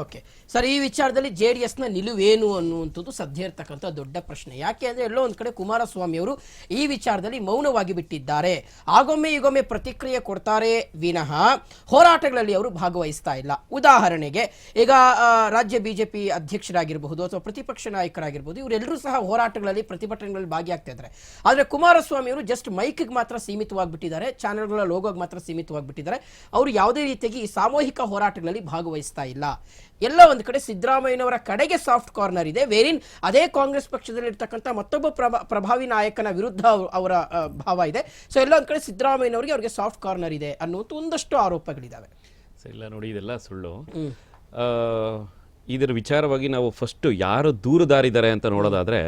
Okay. Sir, ಈ ವಿಚಾರದಲ್ಲಿ J D ಎಸ್ನ ನಿಲುವೇನು ಅನ್ನುವಂಥದ್ದು ಸದ್ಯ ಇರ್ತಕ್ಕಂಥ ದೊಡ್ಡ ಪ್ರಶ್ನೆ. ಯಾಕೆ ಅಂದರೆ ಎಲ್ಲೋ ಒಂದು ಕಡೆ ಕುಮಾರಸ್ವಾಮಿ ಅವರು ಈ ವಿಚಾರದಲ್ಲಿ ಮೌನವಾಗಿ ಬಿಟ್ಟಿದ್ದಾರೆ. ಆಗೊಮ್ಮೆ ಈಗೊಮ್ಮೆ ಪ್ರತಿಕ್ರಿಯೆ ಕೊಡ್ತಾರೆ ವಿನಃ ಹೋರಾಟಗಳಲ್ಲಿ ಅವರು ಭಾಗವಹಿಸ್ತಾ ಇಲ್ಲ. ಉದಾಹರಣೆಗೆ, ಈಗ ರಾಜ್ಯ ಬಿಜೆಪಿ ಅಧ್ಯಕ್ಷರಾಗಿರಬಹುದು ಅಥವಾ ಪ್ರತಿಪಕ್ಷ ನಾಯಕರಾಗಿರ್ಬೋದು ಇವರೆಲ್ಲರೂ ಸಹ ಹೋರಾಟಗಳಲ್ಲಿ ಪ್ರತಿಭಟನೆಗಳಲ್ಲಿ ಭಾಗಿಯಾಗ್ತಾ ಇದ್ದಾರೆ. ಆದರೆ ಕುಮಾರಸ್ವಾಮಿ ಅವರು ಜಸ್ಟ್ ಮೈಕ್ಗೆ ಮಾತ್ರ ಸೀಮಿತವಾಗಿಬಿಟ್ಟಿದ್ದಾರೆ ಚಾನೆಲ್ಗಳ ಲೋಗೋಗೆ ಮಾತ್ರ ಸೀಮಿತವಾಗಿಬಿಟ್ಟಿದ್ದಾರೆ. ಅವರು ಯಾವುದೇ ರೀತಿಯಾಗಿ ಈ ಸಾಮೂಹಿಕ ಹೋರಾಟಗಳಲ್ಲಿ ಭಾಗವಹಿಸ್ತಾ ಇಲ್ಲ. ಎಲ್ಲ ಒಂದು ಕಡೆ ಸಿದ್ದರಾಮಯ್ಯನವರ ಕಡೆಗೆ ಸಾಫ್ಟ್ ಕಾರ್ನರ್ ಇದೆ. ವೇರಿನ್ ಅದೇ ಕಾಂಗ್ರೆಸ್ ಪಕ್ಷದಲ್ಲಿ ಇರ್ತಕ್ಕಂಥ ಮತ್ತೊಬ್ಬ ಪ್ರಭಾ ಪ್ರಭಾವಿ ನಾಯಕನ ವಿರುದ್ಧ ಅವರ ಭಾವ ಇದೆ. ಸೊ ಎಲ್ಲ ಒಂದು ಕಡೆ ಸಿದ್ದರಾಮಯ್ಯನವರಿಗೆ ಅವರಿಗೆ ಸಾಫ್ಟ್ ಕಾರ್ನರ್ ಇದೆ ಅನ್ನುವಂಥ ಒಂದಷ್ಟು ಆರೋಪಗಳಿದ್ದಾವೆ ಸರ್ ಇಲ್ಲ ನೋಡಿ ಇದೆಲ್ಲ ಸುಳ್ಳು. ಆ, ಇದರ ವಿಚಾರವಾಗಿ ನಾವು ಫಸ್ಟ್ ಯಾರು ದೂರದಾರಿದ್ದಾರೆ ಅಂತ ನೋಡೋದಾದ್ರೆ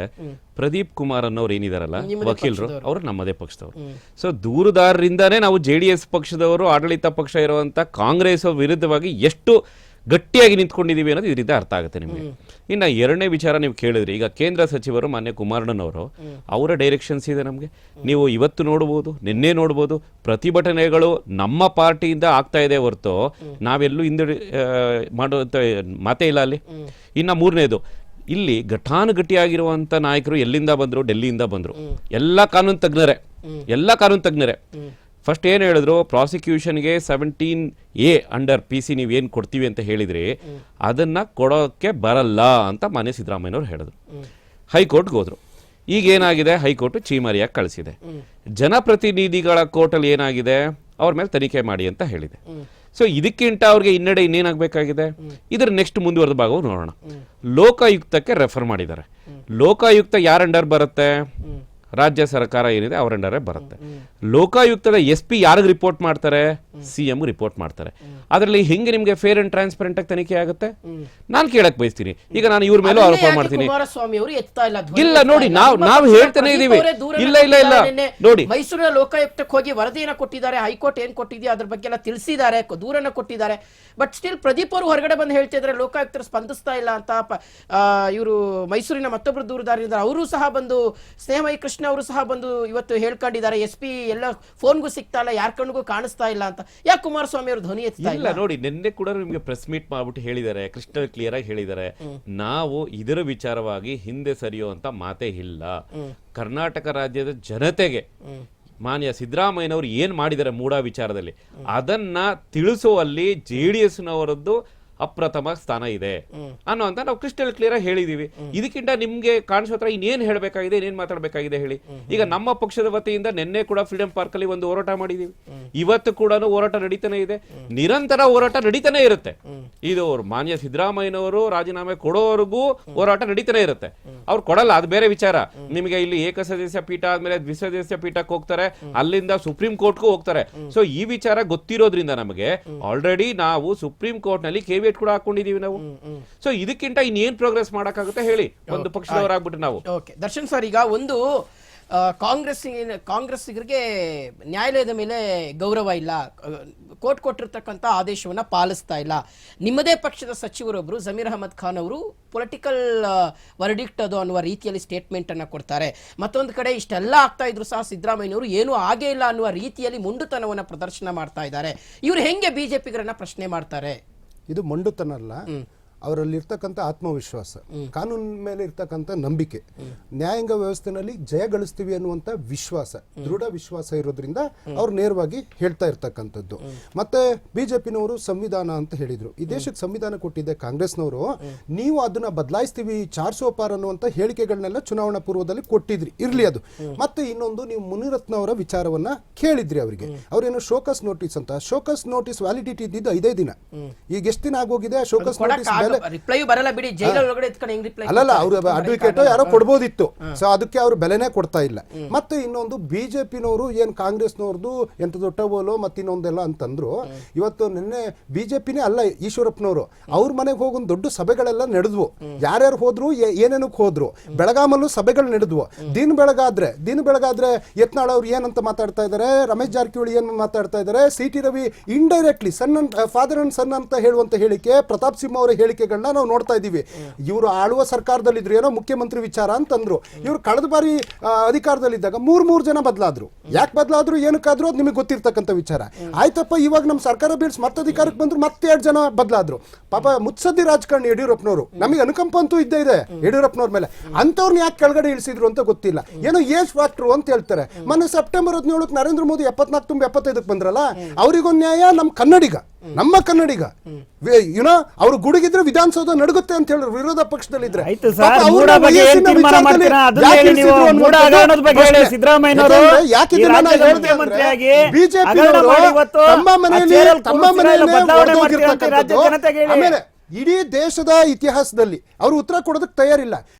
ಪ್ರದೀಪ್ ಕುಮಾರ್ ಅನ್ನೋರು ಏನಿದಾರಲ್ಲ ವಕೀಲರು ಅವರು ನಮ್ಮದೇ ಪಕ್ಷದವರು. ಸೊ ದೂರದಾರರಿಂದಾನೇ ನಾವು ಜೆ ಡಿ ಎಸ್ ಪಕ್ಷದವರು ಆಡಳಿತ ಪಕ್ಷ ಇರುವಂತ ಕಾಂಗ್ರೆಸ್ ವಿರುದ್ಧವಾಗಿ ಎಷ್ಟು ಗಟ್ಟಿಯಾಗಿ ನಿಂತ್ಕೊಂಡಿದ್ದೀವಿ ಅನ್ನೋದು ಇದರಿಂದ ಅರ್ಥ ಆಗುತ್ತೆ ನಿಮಗೆ. ಇನ್ನು ಎರಡನೇ ವಿಚಾರ ನೀವು ಕೇಳಿದ್ರಿ ಈಗ ಕೇಂದ್ರ ಸಚಿವರು ಮಾನ್ಯ ಕುಮಾರಣ್ಣನವರು ಅವರ ಡೈರೆಕ್ಷನ್ಸ್ ಇದೆ ನಮಗೆ. ನೀವು ಇವತ್ತು ನೋಡ್ಬೋದು ನಿನ್ನೆ ನೋಡ್ಬೋದು ಪ್ರತಿಭಟನೆಗಳು ನಮ್ಮ ಪಾರ್ಟಿಯಿಂದ ಆಗ್ತಾ ಇದೆ ಹೊರತು ನಾವೆಲ್ಲೂ ಹಿಂದೆ ಮಾಡುವಂಥ ಮಾತೇ ಇಲ್ಲ ಅಲ್ಲಿ. ಇನ್ನು ಮೂರನೇದು ಇಲ್ಲಿ ಘಟಾನುಘಟಿಯಾಗಿರುವಂಥ ನಾಯಕರು ಎಲ್ಲಿಂದ ಬಂದರು? ಡೆಲ್ಲಿಯಿಂದ ಬಂದರು. ಎಲ್ಲ ಕಾನೂನು ತಜ್ಞರೇ. ಎಲ್ಲ ಕಾನೂನು ತಜ್ಞರೇ. ಫಸ್ಟ್ ಏನು ಹೇಳಿದ್ರು ಪ್ರಾಸಿಕ್ಯೂಷನ್ಗೆ seventeen A under P C ಏನು ಕೊಡ್ತೀವಿ ಅಂತ ಹೇಳಿದರೆ, ಅದನ್ನು ಕೊಡೋಕ್ಕೆ ಬರಲ್ಲ ಅಂತ ಮಾನ್ಯ ಸಿದ್ದರಾಮಯ್ಯನವ್ರು ಹೇಳಿದ್ರು. ಹೈಕೋರ್ಟ್ಗೆ ಹೋದರು. ಈಗ ಏನಾಗಿದೆ? ಹೈಕೋರ್ಟ್ ಚೀಮರಿಯಾಗಿ ಕಳಿಸಿದೆ. ಜನಪ್ರತಿನಿಧಿಗಳ ಕೋರ್ಟಲ್ಲಿ ಏನಾಗಿದೆ? ಅವ್ರ ಮೇಲೆ ತನಿಖೆ ಮಾಡಿ ಅಂತ ಹೇಳಿದೆ. ಸೊ ಇದಕ್ಕಿಂತ ಅವ್ರಿಗೆ ಹಿನ್ನಡೆ ಇನ್ನೇನಾಗಬೇಕಾಗಿದೆ? ಇದರ ನೆಕ್ಸ್ಟ್ ಮುಂದುವರೆದ ಭಾಗವು ನೋಡೋಣ. ಲೋಕಾಯುಕ್ತಕ್ಕೆ ರೆಫರ್ ಮಾಡಿದ್ದಾರೆ. ಲೋಕಾಯುಕ್ತ ಯಾರ ಅಂಡರ್ ಬರುತ್ತೆ? ರಾಜ್ಯ ಸರ್ಕಾರ ಏನಿದೆ ಅವರ ಅಂಡರೇ ಬರುತ್ತೆ ಲೋಕಾಯುಕ್ತದ ಎಸ್ ಪಿ ಯಾರಿಗೆ ರಿಪೋರ್ಟ್ ಮಾಡ್ತಾರೆ? ಸಿ ಎಂ ರಿಪೋರ್ಟ್ ಮಾಡ್ತಾರೆ. ಅದರಲ್ಲಿ ಹೆಂಗೆ ನಿಮಗೆ ಫೇರ್ ಅಂಡ್ ಟ್ರಾನ್ಸ್ಪರೆಂಟ್ ಆಗಿ ತನಿಖೆ ಆಗುತ್ತೆ? ನಾನು ಕೇಳಕ್ ಬಯಸ್ತೀನಿ. ಈಗ ನಾನು ಇವ್ರ ಮೇಲೂ ಆರೋಪ ಮಾಡ್ತೀನಿ. ಇಲ್ಲ? ನೋಡಿ, ನಾವು- ನಾವು ಹೇಳ್ತಾನೆ ಇದೀವಿ. ಇಲ್ಲ, ಇಲ್ಲ, ಇಲ್ಲ. ನೋಡಿ. ಮೈಸೂರಿನ ಲೋಕಾಯುಕ್ತಕ್ಕೆ ಹೋಗಿ ವರದಿಯನ್ನ ಕೊಟ್ಟಿದ್ದಾರೆ. ಹೈಕೋರ್ಟ್ ಏನ್ ಕೊಟ್ಟಿದೆಯೋ ಅದ್ರ ಬಗ್ಗೆ ಎಲ್ಲ ತಿಳಿಸಿದ್ದಾರೆ. ದೂರನ್ನ ಕೊಟ್ಟಿದ್ದಾರೆ. ಬಟ್ ಸ್ಟಿಲ್ ಪ್ರದೀಪ್ ಅವರು ಹೊರಗಡೆ ಬಂದು ಹೇಳ್ತಿದ್ರೆ ಲೋಕಾಯುಕ್ತರು ಸ್ಪಂದಿಸ್ತಾ ಇಲ್ಲ ಅಂತ. ಇವರು ಮೈಸೂರಿನ ಮತ್ತೊಬ್ಬರು ದೂರದಾರಿದ್ದಾರೆ ಅವರು ಸಹ ಬಂದು ಸ್ನೇಹಮಯಿ ಕೃಷ್ಣ ಅವರು ಸಹ ಬಂದು ಇವತ್ತು ಹೇಳ್ಕೊಂಡಿದ್ದಾರೆ ಎಸ್ ಪಿ ಎಲ್ಲ ಫೋನ್ಗೂ ಸಿಗ್ತಾ ಇಲ್ಲ ಯಾರ ಕಣ್ಣಿಗೂ ಕಾಣಿಸ್ತಾ ಇಲ್ಲ ಅಂತ. ಯಾಕೆ ಕುಮಾರಸ್ವಾಮಿ ಅವರು ಧ್ವನಿ ಎತ್ತಾ ಇಲ್ಲ ಇಲ್ಲ? ನೋಡಿ ನಿನ್ನೆ ಕೂಡ ನಿಮಗೆ ಪ್ರೆಸ್ ಮೀಟ್ ಮಾಡ್ಬಿಟ್ಟು ಹೇಳಿದ್ದಾರೆ ಕೃಷ್ಣ ಕ್ಲಿಯರ್ ಆಗಿ ಹೇಳಿದ್ದಾರೆ. ನಾವು ಇದರ ವಿಚಾರವಾಗಿ ಹಿಂದೆ ಸರಿಯುವಂತ ಮಾತೇ ಇಲ್ಲ. ಕರ್ನಾಟಕ ರಾಜ್ಯದ ಜನತೆಗೆ ಮಾನ್ಯ ಸಿದ್ದರಾಮಯ್ಯನವರು ಏನ್ ಮಾಡಿದ್ದಾರೆ ಮೂಡಾ ವಿಚಾರದಲ್ಲಿ ಅದನ್ನ ತಿಳಿಸುವಲ್ಲಿ ಜೆ ಡಿ ಎಸ್ನವರದ್ದು ಅಪ್ರಥಮ ಸ್ಥಾನ ಇದೆ. ಅನ್ನೋ ಅಂತ ನಾವು ಕ್ರಿಸ್ಟಲ್ ಕ್ಲಿಯರ್ ಆಗಿ ಹೇಳಿದೀವಿ. ಇದಕ್ಕಿಂತ ನಿಮ್ಗೆ ಕಾಣಿಸೋ ಹತ್ರ ಇನ್ನೇನ್ ಹೇಳಬೇಕಾಗಿದೆ ಇನ್ನೇನ್ ಮಾತಾಡಬೇಕಾಗಿದೆ ಹೇಳಿ. ಈಗ ನಮ್ಮ ಪಕ್ಷದ ವತಿಯಿಂದ ನಿನ್ನೆ ಕೂಡ ಫ್ರೀಡಂ ಪಾರ್ಕ್ ಅಲ್ಲಿ ಒಂದು ಹೋರಾಟ ಮಾಡಿದೀವಿ. ಇವತ್ತು ಕೂಡ ಹೋರಾಟ ನಡೀತಾನೆ ಇದೆ. ನಿರಂತರ ಹೋರಾಟ ನಡೀತಾನೆ ಇರುತ್ತೆ. ಇದು ಅವ್ರು ಮಾನ್ಯ ಸಿದ್ದರಾಮಯ್ಯನವರು ರಾಜೀನಾಮೆ ಕೊಡೋವರೆಗೂ ಹೋರಾಟ ನಡೀತಾನೆ ಇರುತ್ತೆ. ಅವ್ರು ಕೊಡಲ್ಲ ಅದು ಬೇರೆ ವಿಚಾರ. ನಿಮಗೆ ಇಲ್ಲಿ ಏಕಸದಸ್ಯ ಪೀಠ ಆದ್ಮೇಲೆ ದ್ವಿಸದಸ್ಯ ಪೀಠಕ್ಕೆ ಹೋಗ್ತಾರೆ. ಅಲ್ಲಿಂದ ಸುಪ್ರೀಂ ಕೋರ್ಟ್ಗೂ ಹೋಗ್ತಾರೆ. ಸೊ ಈ ವಿಚಾರ ಗೊತ್ತಿರೋದ್ರಿಂದ ನಮಗೆ ಆಲ್ರೆಡಿ ನಾವು ಸುಪ್ರೀಂ ಕೋರ್ಟ್ನಲ್ಲಿ ಕೆವಿಯಟ್ ಕೂಡ ಹಾಕೊಂಡಿದೀವಿ ನಾವು. ಸೊ ಇದಕ್ಕಿಂತ ಇನ್ನೇನ್ ಪ್ರೋಗ್ರೆಸ್ ಮಾಡಕ್ಕಾಗುತ್ತೆ ಹೇಳಿ. ಒಂದು ಪಕ್ಷದವರಾಗ್ಬಿಟ್ಟು ನಾವು. ಓಕೆ. ದರ್ಶನ್ ಸರ್ ಈಗ ಒಂದು ಕಾಂಗ್ರೆಸ್ ಕಾಂಗ್ರೆಸ್ಸಿಗರಿಗೆ ನ್ಯಾಯಾಲಯದ ಮೇಲೆ ಗೌರವ ಇಲ್ಲ. ಕೋರ್ಟ್ ಕೊಟ್ಟಿರ್ತಕ್ಕಂಥ ಆದೇಶವನ್ನ ಪಾಲಿಸ್ತಾ ಇಲ್ಲ. ನಿಮ್ಮದೇ ಪಕ್ಷದ ಸಚಿವರೊಬ್ಬರು ಜಮೀರ್ ಅಹಮದ್ ಖಾನ್ ಅವರು ಪೊಲಿಟಿಕಲ್ ವರ್ಡಿಕ್ಟ್ ಅದು ಅನ್ನುವ ರೀತಿಯಲ್ಲಿ ಸ್ಟೇಟ್ಮೆಂಟ್ ಅನ್ನ ಕೊಡ್ತಾರೆ. ಮತ್ತೊಂದು ಕಡೆ ಇಷ್ಟೆಲ್ಲ ಆಗ್ತಾ ಇದ್ರು ಸಹ ಸಿದ್ದರಾಮಯ್ಯನವರು ಏನೂ ಆಗೇ ಇಲ್ಲ ಅನ್ನುವ ರೀತಿಯಲ್ಲಿ ಮುಂಡುತನವನ್ನು ಪ್ರದರ್ಶನ ಮಾಡ್ತಾ ಇದ್ದಾರೆ. ಇವರು ಹೆಂಗೆ ಬಿಜೆಪಿಗರನ್ನ ಪ್ರಶ್ನೆ ಮಾಡ್ತಾರೆ? ಇದು ಮಂಡುತನ ಅಲ್ಲ ಅವರಲ್ಲಿ ಇರ್ತಕ್ಕಂಥ ಆತ್ಮವಿಶ್ವಾಸ ಕಾನೂನಿನ ಮೇಲೆ ಇರ್ತಕ್ಕಂಥ ನಂಬಿಕೆ ನ್ಯಾಯಾಂಗ ವ್ಯವಸ್ಥೆನಲ್ಲಿ ಜಯ ಗಳಿಸ್ತೀವಿ ಅನ್ನುವಂಥ ವಿಶ್ವಾಸ ದೃಢ ವಿಶ್ವಾಸ ಇರೋದ್ರಿಂದ ಅವ್ರು ನೇರವಾಗಿ ಹೇಳ್ತಾ ಇರ್ತಕ್ಕಂಥದ್ದು. ಮತ್ತೆ ಬಿಜೆಪಿನವರು ಸಂವಿಧಾನ ಅಂತ ಹೇಳಿದ್ರು. ಈ ದೇಶಕ್ಕೆ ಸಂವಿಧಾನ ಕೊಟ್ಟಿದ್ದೆ ಕಾಂಗ್ರೆಸ್ನವರು. ನೀವು ಅದನ್ನ ಬದಲಾಯಿಸ್ತೀವಿ ಚಾರ್ಸೋಪಾರ್ ಅನ್ನುವಂಥ ಹೇಳಿಕೆಗಳನ್ನೆಲ್ಲ ಚುನಾವಣಾ ಪೂರ್ವದಲ್ಲಿ ಕೊಟ್ಟಿದ್ರಿ. ಇರ್ಲಿ ಅದು. ಮತ್ತೆ ಇನ್ನೊಂದು ನೀವು ಮುನಿರತ್ನ ಅವರ ವಿಚಾರವನ್ನ ಕೇಳಿದ್ರಿ ಅವರಿಗೆ. ಅವ್ರೇನೋ ಶೋಕಸ್ ನೋಟಿಸ್ ಅಂತ. ಶೋಕಸ್ ನೋಟಿಸ್ ವ್ಯಾಲಿಡಿಟಿ ಇದ್ದಿದ್ದು ಐದೇ ದಿನ. ಈಗ ಎಷ್ಟು ದಿನ ಆಗೋಗಿದೆ ಆ ಶೋಕಸ್ ನೋಟಿಸ್ ಬೆಲೆ ರಿಪ್ಲೈ ಬರಲ್ಲ ಬಿಡಿ. ಜೈಲ ಒಳಗಡೆ ಎತ್ಕೊಂಡು ಹೆಂಗ್ ರಿಪ್ಲೈ ಅಲ್ಲಲ್ಲ ಅವ್ರ ಅಡ್ವೊಕೇಟ್ ಯಾರೋ ಕೊಡ್ಬೋದಿತ್ತು. ಸೊ ಅದಕ್ಕೆ ಅವ್ರು ಬೆಲೆನೇ ಕೊಡ್ತಾ ಇಲ್ಲ. ಮತ್ತೆ ಇನ್ನೊಂದು ಬಿಜೆಪಿನವರು ಏನ್ ಕಾಂಗ್ರೆಸ್ನವ್ರದ್ದು ಎಂತ ದೊಡ್ಡಬೋಲು ಮತ್ತೆ ಇನ್ನೊಂದೆಲ್ಲ ಅಂತಂದ್ರು ಇವತ್ತು ನಿನ್ನೆ ಬಿಜೆಪಿನೇ ಅಲ್ಲ ಈಶ್ವರಪ್ಪನವರು. ಅವ್ರ ಮನೆಗೆ ಹೋಗೊಂದು ದೊಡ್ಡ ಸಭೆಗಳೆಲ್ಲ ನಡೆದ್ವು. ಯಾರ್ಯಾರು ಹೋದ್ರು ಏನೇನಕ್ಕೆ ಹೋದ್ರು ಬೆಳಗಾಮಲ್ಲೂ ಸಭೆಗಳು ನಡೆದ್ವು. ದಿನ ಬೆಳಗಾದ್ರೆ ದಿನ ಬೆಳಗಾದ್ರೆ ಯತ್ನಾಳ್ ಅವ್ರು ಏನಂತ ಮಾತಾಡ್ತಾ ಇದ್ದಾರೆ ರಮೇಶ್ ಜಾರಕಿಹೊಳಿ ಏನ್ ಮಾತಾಡ್ತಾ ಇದ್ದಾರೆ C T Ravi indirectly son father and son ಅಂತ ಹೇಳುವಂತ ಹೇಳಿಕೆ ಪ್ರತಾಪ್ ಸಿಂಹ ಅವರ ಹೇಳಿಕೆ ಹೇಳಿಕೆಗಳನ್ನ ನಾವು ನೋಡ್ತಾ ಇದ್ದೀವಿ. ಇವರು ಆಳುವ ಸರ್ಕಾರದಲ್ಲಿದ್ರು ಏನೋ ಮುಖ್ಯಮಂತ್ರಿ ವಿಚಾರ ಅಂತಂದ್ರು. ಇವರು ಕಳೆದ ಬಾರಿ ಅಧಿಕಾರದಲ್ಲಿದ್ದಾಗ ಮೂರ್ ಮೂರ್ ಜನ ಬದಲಾದ್ರು. ಯಾಕೆ ಬದಲಾದ್ರು, ಏನಕ್ಕಾದ್ರೂ ಅದು ನಿಮಗೆ ಗೊತ್ತಿರ್ತಕ್ಕಂಥ ವಿಚಾರ. ಆಯ್ತಪ್ಪ, ಇವಾಗ ನಮ್ಮ ಸರ್ಕಾರ ಬೀಳ್ಸ್ ಮತ್ತೆ ಅಧಿಕಾರಕ್ಕೆ ಬಂದ್ರು ಮತ್ತೆ ಎರಡು ಜನ ಬದಲಾದ್ರು. ಪಾಪ ಮುತ್ಸದ್ದಿ ರಾಜಕಾರಣಿ ಯಡಿಯೂರಪ್ಪನವರು. ನಮಗೆ ಅನುಕಂಪ ಅಂತೂ ಇದ್ದೇ ಇದೆ ಯಡಿಯೂರಪ್ಪನವ್ರ ಮೇಲೆ. ಅಂಥವ್ರನ್ನ ಯಾಕೆ ಕೆಳಗಡೆ ಇಳಿಸಿದ್ರು ಅಂತ ಗೊತ್ತಿಲ್ಲ. ಏನೋ ಏಜ್ ಫ್ಯಾಕ್ಟ್ರು ಅಂತ ಹೇಳ್ತಾರೆ. ಮೊನ್ನೆ ಸೆಪ್ಟೆಂಬರ್ ಹದಿನೇಳಕ್ಕೆ ನರೇಂದ್ರ ಮೋದಿ ಎಪ್ಪತ್ನಾಲ್ಕು ತುಂಬ ಎಪ್ಪತ್ತೈದಕ್ಕೆ ಬಂದ್ರಲ್ಲ, ಅವರಿಗೊಂದು ನ್ಯಾಯ ನಮ್ಮ ಕನ್ನಡಿಗ. ನಮ್ಮ ಕನ್ನಡಿಗ. ಯುನೋ ಅವ್ರು ಗುಡುಗಿದ್ರೆ ವಿಧಾನಸೌಧ ನಡುಗುತ್ತೆ ಅಂತ ಹೇಳಿದ್ರು ವಿರೋಧ ಪಕ್ಷದಲ್ಲಿದ್ರೆ. ಬಿಜೆಪಿ ಇಡೀ ದೇಶದ ಇತಿಹಾಸದಲ್ಲಿ ಅವರು ಉತ್ತರ ಕೊಡೋದಕ್ಕೆ ತಯಾರಿಲ್ಲ.